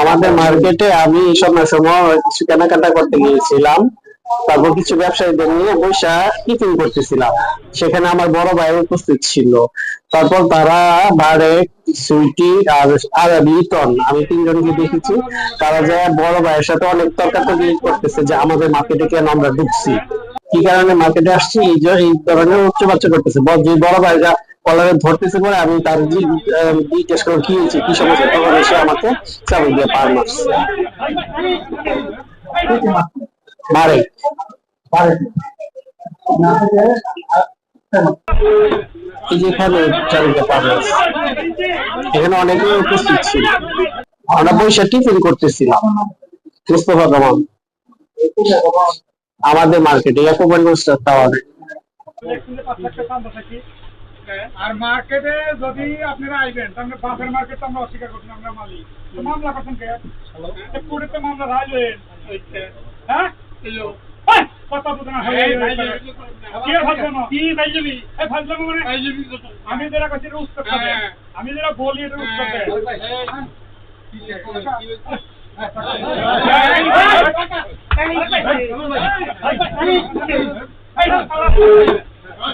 আমাদের মার্কেটে আমি সময় সময় কিছু কেনাকাটা করতে গিয়েছিলাম। তারপর কিছু ব্যবসায়ীদের নিয়ে বৈশা টিফিন করতেছিলাম। সেখানে আমার বড় ভাই উপস্থিত ছিল। তারপর তারা বারে সুইটি আর আর লিটন আমি তিনজনকে দেখেছি। তারা যে বড় ভাইয়ের সাথে অনেক তর্কাতর্কি করতেছে যে আমাদের মার্কেটে কেন আমরা ঢুকছি। কি কারণে মার্কেটে আসছি? এই ধরনের উচ্চ বাচ্চা করতেছে বড় ভাইরা কলারে ধরতেছে পরে আমি তার জিজ্ঞেস করলাম, কি হয়েছে? কি সমস্যা? তখন এসে আমাকে চাবি দিয়ে পার মারছে। মারে। এখানে উপস্থিত করতেছিলাম। আমাদের মার্কেটে একবারগঞ্জ টাওয়ারে আর মার্কেটে যদি আপনারা আইবেন তাহলে বাসের মার্কেট আমরা অস্বীকার করছি আমরা মালিক তো মামলা করছেন কে কোর্টে তো মামলা রাইলেন হ্যাঁ কথা না কি ভাইজবি মানে আমি যেটা কাছে উত্তর আমি যেটা বলি এটা উত্তর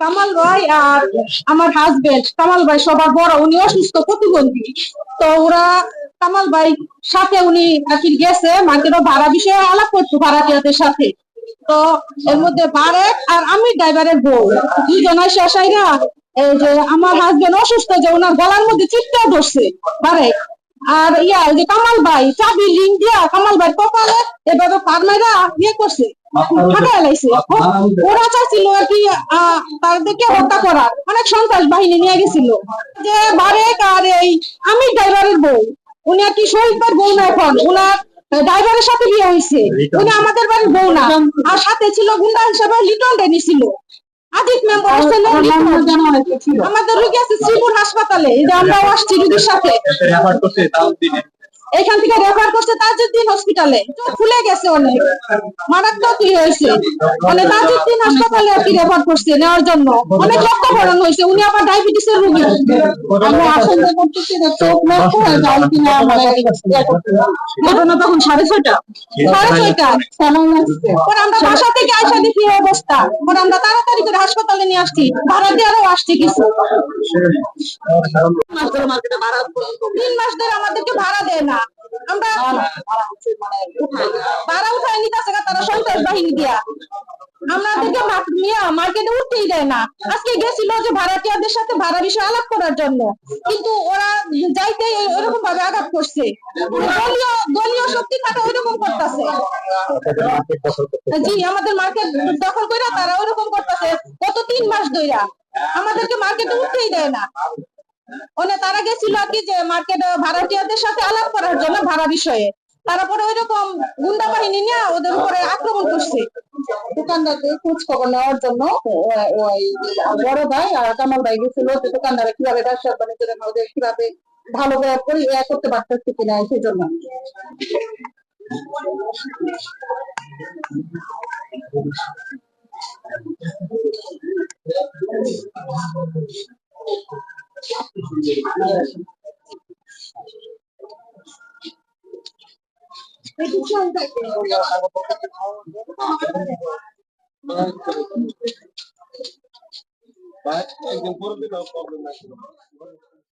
কামাল ভাই আর আমার হাজবেন্ড কামাল ভাই সবার বড়, উনি অসুস্থ প্রতিবন্ধী। তো ওরা কামাল ভাই সাথে উনি আর কি গেছে, মার্কেটে ভাড়া বিষয়ে আলাপ করতো ভাড়াটিয়াদের সাথে। তো এর মধ্যে বারেক আর আমি ড্রাইভারের বউ। এই যে আমার হাজবেন্ড অসুস্থ যে ওনার গলার মধ্যে ধরছে, বারেক। আর ইয়া যে কামাল ভাই, চাবি রিং দিয়া কামাল ভাই কপালে এভাবে ইয়ে করছে ওরা চাইছিল আর কি তাদেরকে হত্যা করার। অনেক সন্ত্রাস বাহিনী নিয়ে গেছিল। যে বারেক আর এই, আমি ড্রাইভারের বউ। উনি আর কি শহীদ বউ না এখন, উনার ড্রাইভারের সাথে বিয়ে হয়েছে। উনি আমাদের বাড়ির বউ না। আর সাথে ছিল গুন্ডা হিসাবে লিটন ডেনি ছিল। আদিত মেম্বার আসছিল আমাদের রুগী আছে শ্রীপুর হাসপাতালে। এই যে আমরাও আসছি রুগীর সাথে। এখান থেকে রেফার করছে তাজউদ্দিন হসপিটালে চোখ ফুলে গেছে অনেক। মারাত্মক ই হয়েছে। মানে তাজউদ্দিন হাসপাতালে আর কি রেফার করছে নেওয়ার জন্য। অনেক রক্ত ভরণ হয়েছে। উনি আবার ডায়াবেটিসের রোগী। আমরা করতেছি যে চোখ যায় ইয়ে ঘটনা তখন সাড়ে ছয়টা। সাড়ে ছয়টা। পরে আমরা বাসা থেকে আইসা দেখি অবস্থা। পরে আমরা তাড়াতাড়ি করে হাসপাতালে নিয়ে আসছি। ভাড়া দিয়ে আরও আসছে কিছু। তিন মাস ধরে আমাদেরকে ভাড়া দেয় না। আমরা ভাড়া উঠায় নিতেছে তারা সন্ত্রাস বাহিনী দিয়া। আমাদেরকে মা- নিয়ে মার্কেটে উঠতেই দেয় না। আজকে গেছিল যে ভাড়াটিয়াদের সাথে ভাড়া বিষয়ে আলাপ করার জন্য। কিন্তু ওরা যাইতে ওরকম ভাবে আঘাত করছে। দলীয় দলীয় শক্তি খাটা ওইরকম করতেছে। জি আমাদের মার্কেট দখল করে তারা ওইরকম করতেছে। গত তিন মাস ধইরা। আমাদেরকে মার্কেটে উঠতেই দেয় না। ওনে তারা গেছিল কি যে মার্কেট ভাড়াটিয়াদের সাথে আলাপ করার জন্য ভাড়া বিষয়ে। তারপরে ওইরকম গুন্ডা বাহিনী নিয়ে ওদের উপরে আক্রমণ করছে। দোকানদারদের খোঁজ খবর নেওয়ার জন্য ওই বড় ভাই আর কামাল ভাই গেছিল যে দোকানদারা কীভাবে ব্যবসা বাণিজ্য ওদের কীভাবে ভালো করে ইয়ে করতে পারতেছে কিনা সেই জন্য But I can put it in our problem.